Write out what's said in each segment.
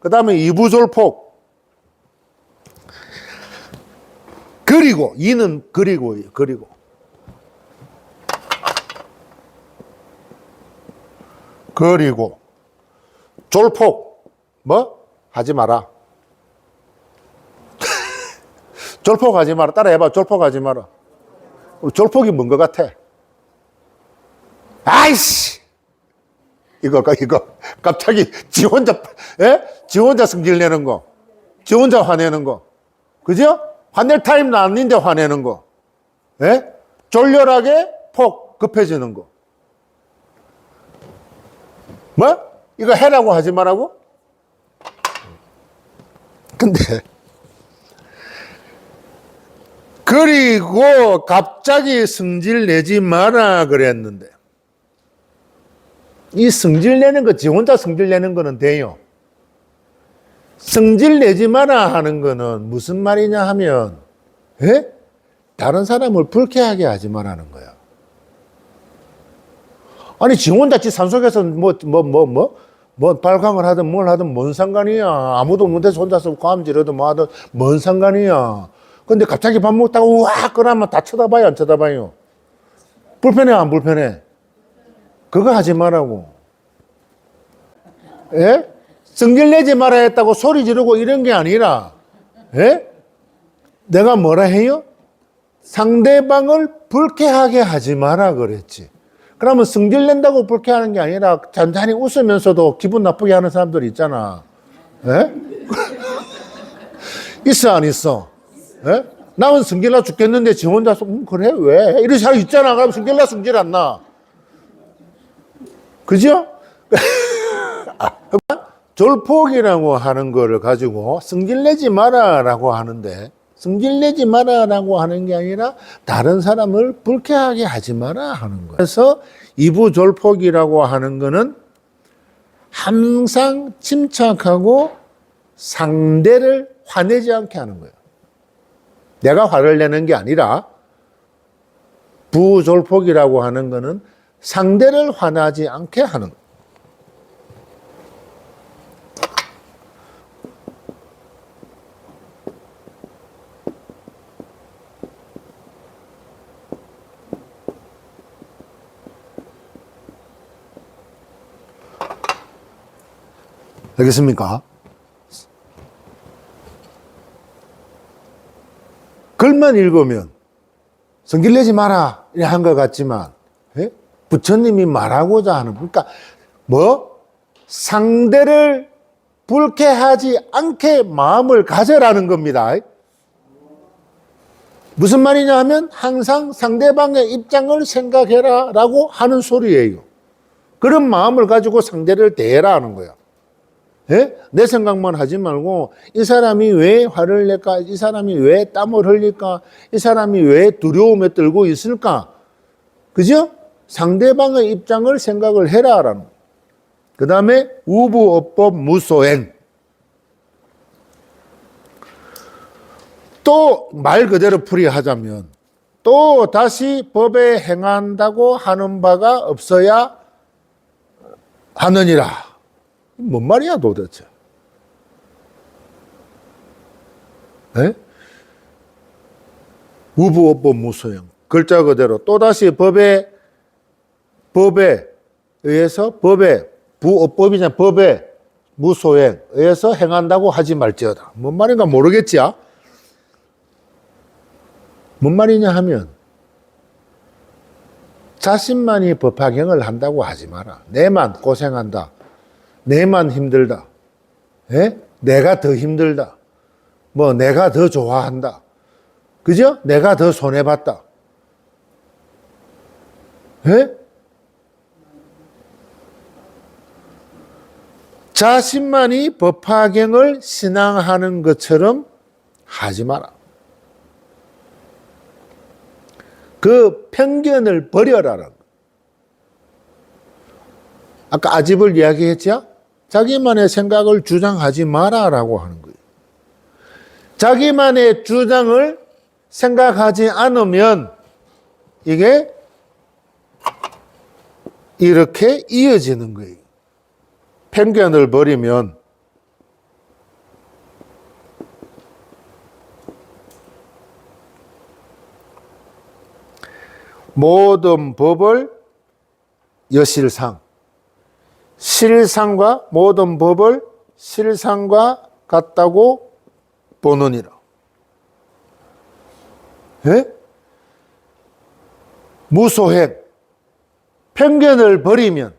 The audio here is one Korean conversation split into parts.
그 다음에 이부졸폭. 그리고, 이는 그리고, 그리고. 그리고, 졸폭. 뭐? 하지 마라. 졸폭 하지 마라. 따라해봐. 졸폭 하지 마라. 졸폭이 뭔 것 같아? 아이씨! 이거, 이거. 갑자기 지 혼자, 예? 지 혼자 성질 내는 거. 지 혼자 화내는 거. 그죠? 화낼 타임도 아닌데 화내는 거. 예? 졸렬하게 폭 급해지는 거. 뭐? 이거 해라고 하지 말라고? 근데, 그리고 갑자기 성질 내지 마라 그랬는데, 이 성질 내는 거, 지 혼자 성질 내는 거는 돼요. 성질 내지 마라 하는 거는 무슨 말이냐 하면, 에? 다른 사람을 불쾌하게 하지 말라는 거야. 아니, 지 혼자 지 산속에서 뭐, 뭐, 뭐, 뭐, 뭐, 발광을 하든 뭘 하든 뭔 상관이야. 아무도 못해서 혼자서 과음 지르든 뭐 하든 뭔 상관이야. 근데 갑자기 밥 먹다가 우와, 그러면 다 쳐다봐요, 안 쳐다봐요? 불편해, 안 불편해? 그거 하지 말라고. 예? 성질 내지 말아 했다고 소리 지르고 이런 게 아니라, 예? 내가 뭐라 해요? 상대방을 불쾌하게 하지 마라 그랬지. 그러면 성질 낸다고 불쾌하는 게 아니라 잔잔히 웃으면서도 기분 나쁘게 하는 사람들 있잖아. 예? 있어, 안 있어? 예? 나는 성질나 죽겠는데 지 혼자서, 음, 그래? 왜? 이런 사람 있잖아. 그럼 성질나 성질 안 나. 그죠? 아, 졸폭이라고 하는 거를 가지고 성질 내지 마라라고 하는데 성질 내지 마라라고 하는 게 아니라 다른 사람을 불쾌하게 하지 마라 하는 거예요. 그래서 이부 졸폭이라고 하는 거는 항상 침착하고 상대를 화내지 않게 하는 거예요. 내가 화를 내는 게 아니라 부졸폭이라고 하는 거는 상대를 화나지 않게 하는. 알겠습니까? 글만 읽으면 성질 내지 마라 한것 같지만 예? 부처님이 말하고자 하는 그러니까 뭐 상대를 불쾌하지 않게 마음을 가져라는 겁니다. 무슨 말이냐 하면 항상 상대방의 입장을 생각해라 라고 하는 소리예요. 그런 마음을 가지고 상대를 대해라 하는 거야. 예? 내 생각만 하지 말고 이 사람이 왜 화를 낼까? 이 사람이 왜 땀을 흘릴까? 이 사람이 왜 두려움에 떨고 있을까? 그죠? 상대방의 입장을 생각을 해라라는. 그 다음에 우부업법 무소행. 또 말 그대로 풀이하자면 또 다시 법에 행한다고 하는 바가 없어야 하느니라. 뭔 말이야 도대체? 에? 우부업법 무소형 글자 그대로 또다시 법에 법에 의해서 법에 부업법이냐 법에 무소행 의해서 행한다고 하지 말지어다. 뭔 말인가 모르겠지? 뭔 말이냐 하면 자신만이 법화경을 한다고 하지 마라. 내만 고생한다. 내만 힘들다. 예? 내가 더 힘들다. 뭐 내가 더 좋아한다. 그죠? 내가 더 손해봤다. 예? 자신만이 법화경을 신앙하는 것처럼 하지 마라. 그 편견을 버려라는 거. 아까 아집을 이야기했죠? 자기만의 생각을 주장하지 마라라고 하는 거예요. 자기만의 주장을 생각하지 않으면 이게 이렇게 이어지는 거예요. 편견을 버리면 모든 법을 여실상 실상과 모든 법을 실상과 같다고 보느니라. 예? 무소행 편견을 버리면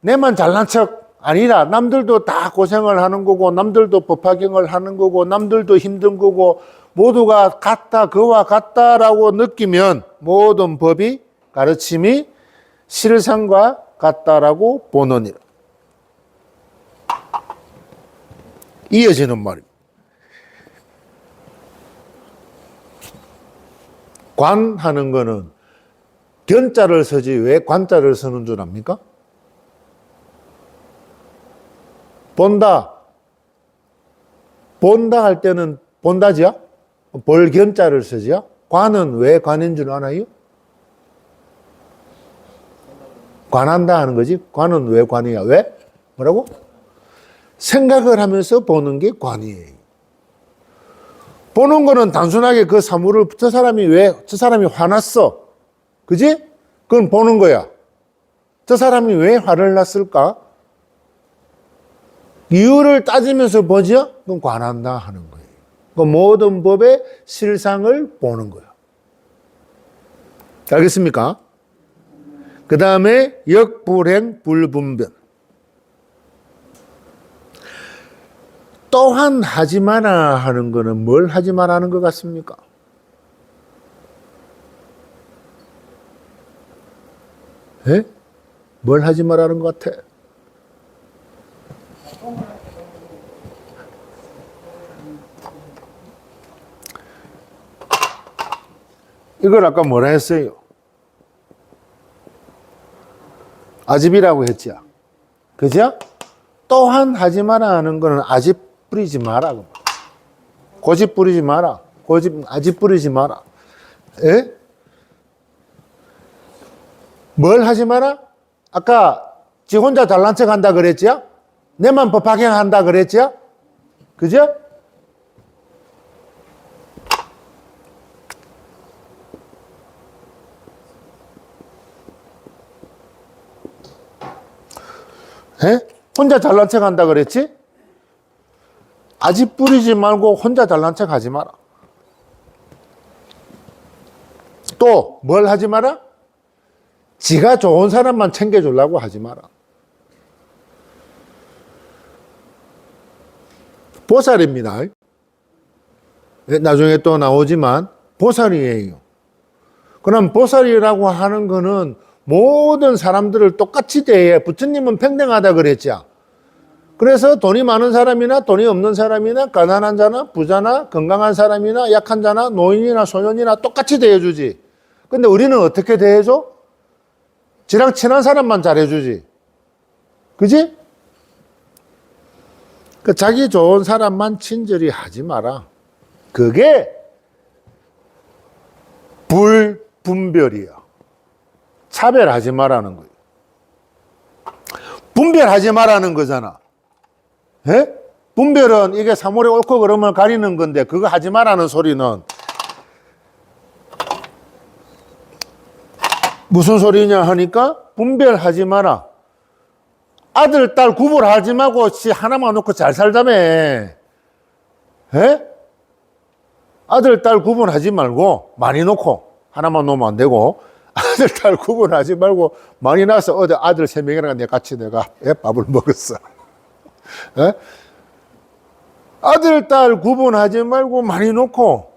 내만 잘난 척 아니라 남들도 다 고생을 하는 거고 남들도 법화경을 하는 거고 남들도 힘든 거고 모두가 같다 그와 같다라고 느끼면 모든 법이 가르침이 실상과 같다라고 보느니라. 이어지는 말입니다. 관하는 거는 견자를 쓰지 왜 관자를 쓰는 줄 압니까? 본다. 본다 할 때는 본다지야? 볼 견자를 쓰지요? 관은 왜 관인 줄 아나요? 관한다 하는 거지. 관은 왜 관이야? 왜? 뭐라고? 생각을 하면서 보는 게 관이에요. 보는 거는 단순하게 그 사물을 저 사람이 왜, 저 사람이 화났어. 그지? 그건 보는 거야. 저 사람이 왜 화를 났을까? 이유를 따지면서 보죠? 그건 관한다 하는 거예요. 그 모든 법의 실상을 보는 거야. 알겠습니까? 그 다음에 역불행 불분변. 또한 하지 마라 하는 거는 뭘 하지 마라 하는 것 같습니까? 예? 뭘 하지 말라는 것 같아? 이걸 아까 뭐라 했어요? 아집이라고 했죠. 그죠? 또한 하지 마라 하는 거는 아집 뿌리지 마라. 고집 뿌리지 마라. 고집, 아집 뿌리지 마라. 예? 뭘 하지 마라? 아까 지 혼자 잘난 척 한다 그랬죠? 내만 법학행 한다 그랬죠? 그죠? 예? 혼자 잘난 척 한다 그랬지? 아직 뿌리지 말고 혼자 잘난 척 하지 마라. 또 뭘 하지 마라? 지가 좋은 사람만 챙겨주려고 하지 마라. 보살입니다. 예, 나중에 또 나오지만 보살이에요. 그럼 보살이라고 하는 거는 모든 사람들을 똑같이 대해 부처님은 평등하다 그랬죠. 그래서 돈이 많은 사람이나 돈이 없는 사람이나 가난한 자나 부자나 건강한 사람이나 약한 자나 노인이나 소년이나 똑같이 대해주지. 근데 우리는 어떻게 대해줘? 지랑 친한 사람만 잘해주지. 그지? 그 자기 좋은 사람만 친절히 하지 마라. 그게 불분별이야. 차별하지 말라는 거예요. 분별하지 말라는 거잖아. 예? 분별은 이게 사물의 옳고 그름을 가리는 건데 그거 하지 말라는 소리는 무슨 소리냐 하니까 분별하지 마라. 아들, 딸 구분하지 말고 지 하나만 놓고 잘 살자며. 예? 아들, 딸 구분하지 말고 많이 놓고 하나만 놓으면 안 되고 아들, 딸 구분하지 말고 많이 나서 어디 아들 세 명이랑 내 같이 내가 예? 밥을 먹었어. 예? 아들, 딸 구분하지 말고 많이 놓고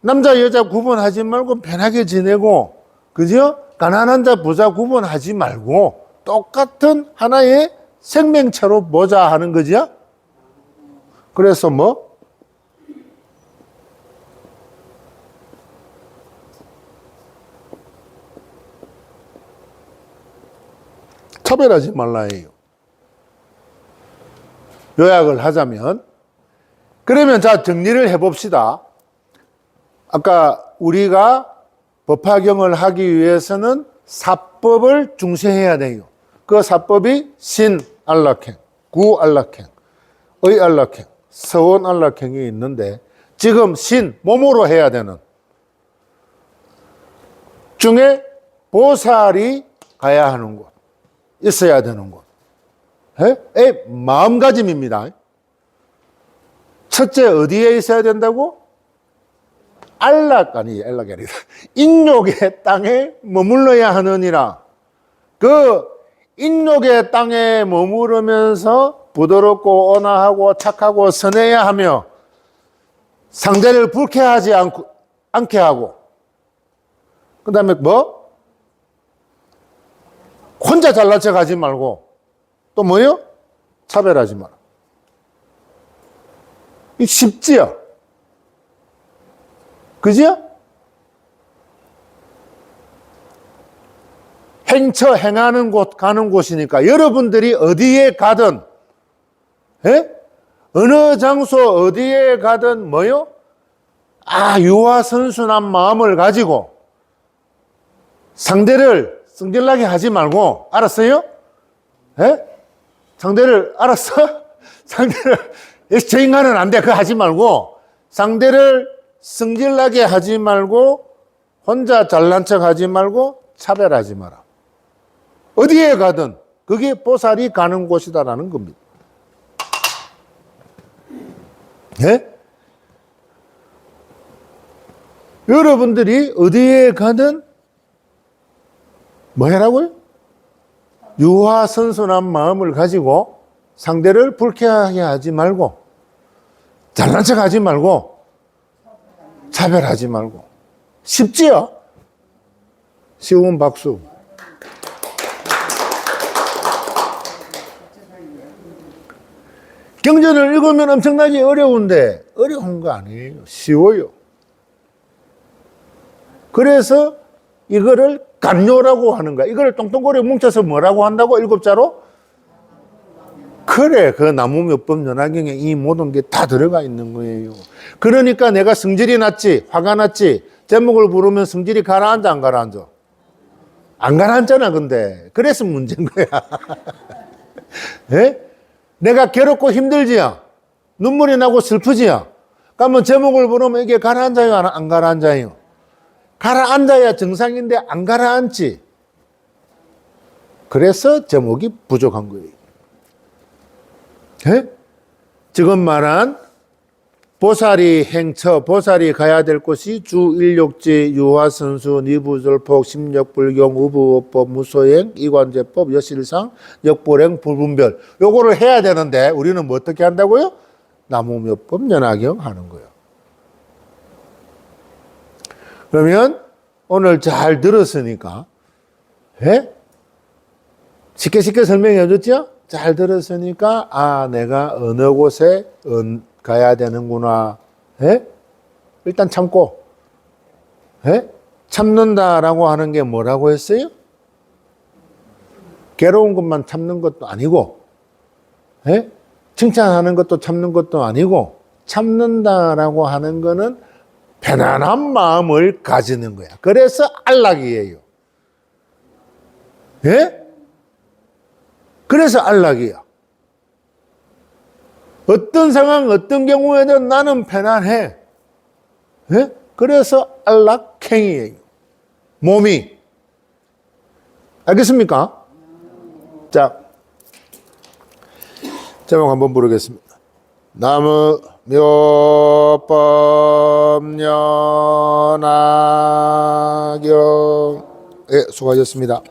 남자, 여자 구분하지 말고 편하게 지내고 그죠? 가난한 자, 부자 구분하지 말고 똑같은 하나의 생명체로 보자 하는 거죠. 그래서 뭐? 차별하지 말라예요. 요약을 하자면 그러면 자 정리를 해봅시다. 아까 우리가 법화경을 하기 위해서는 사법을 중시해야 돼요. 그 사법이 신 안락행, 구 안락행, 의 안락행, 서원 안락행이 있는데 지금 신 몸으로 해야 되는 중에 보살이 가야 하는 곳, 있어야 되는 곳. 에? 에, 마음가짐입니다. 첫째, 어디에 있어야 된다고? 안락, 아니, 안락이 아니라, 인욕의 땅에 머물러야 하느니라. 그, 인욕의 땅에 머무르면서 부드럽고 온화하고 착하고 선해야 하며, 상대를 불쾌하지 않고, 않게 하고, 그 다음에 뭐? 혼자 잘난 척 하지 말고, 또 뭐요? 차별하지 마라. 이 쉽지요? 그죠? 행처 행하는 곳 가는 곳이니까 여러분들이 어디에 가든 에? 어느 장소 어디에 가든 뭐요? 아 유아 선순한 마음을 가지고 상대를 성질나게 하지 말고 알았어요? 에? 상대를 알았어? 상대를 저 인간은 안 돼. 그거 하지 말고 상대를 성질나게 하지 말고 혼자 잘난 척 하지 말고 차별하지 마라. 어디에 가든 그게 보살이 가는 곳이다라는 겁니다. 예? 여러분들이 어디에 가든 뭐 해라고요? 유화 선선한 마음을 가지고 상대를 불쾌하게 하지 말고 잘난 척 하지 말고 차별하지 말고 쉽지요? 쉬운 박수. 경전을 읽으면 엄청나게 어려운데 어려운 거 아니에요. 쉬워요. 그래서 이거를 간요라고 하는 거야. 이걸 똥똥거리 뭉쳐서 뭐라고 한다고? 일곱 자로? 그래, 그 나무묘법 연화경에 이 모든 게 다 들어가 있는 거예요. 그러니까 내가 성질이 났지, 화가 났지, 제목을 부르면 성질이 가라앉아, 안 가라앉아? 안 가라앉잖아, 근데. 그래서 문제인 거야. 예? 내가 괴롭고 힘들지요? 눈물이 나고 슬프지요? 그러면 제목을 부르면 이게 가라앉아요, 안- 안 가라앉아요? 가라앉아야 정상인데 안 가라앉지. 그래서 제목이 부족한 거예요. 예? 지금 말한 보살이 행처, 보살이 가야 될 곳이 주일욕지, 유화선수, 니부절폭, 심력불경, 우부법, 무소행, 이관제법, 여실상, 역보행, 불분별. 요거를 해야 되는데 우리는 뭐 어떻게 한다고요? 나무묘법 연화경 하는 거예요. 그러면 오늘 잘 들었으니까, 예? 쉽게 쉽게 설명해 줬죠? 잘 들었으니까, 아, 내가 어느 곳에 은- 가야 되는구나. 예? 일단 참고, 예? 참는다라고 하는 게 뭐라고 했어요? 괴로운 것만 참는 것도 아니고, 예? 칭찬하는 것도 참는 것도 아니고, 참는다라고 하는 거는 편안한 마음을 가지는 거야. 그래서 안락이에요. 예? 그래서 안락이야. 어떤 상황, 어떤 경우에든 나는 편안해. 예? 그래서 안락행이에요. 몸이. 알겠습니까? 자, 제목 한번 부르겠습니다. 나무 묘법연화경 예, 수고하셨습니다.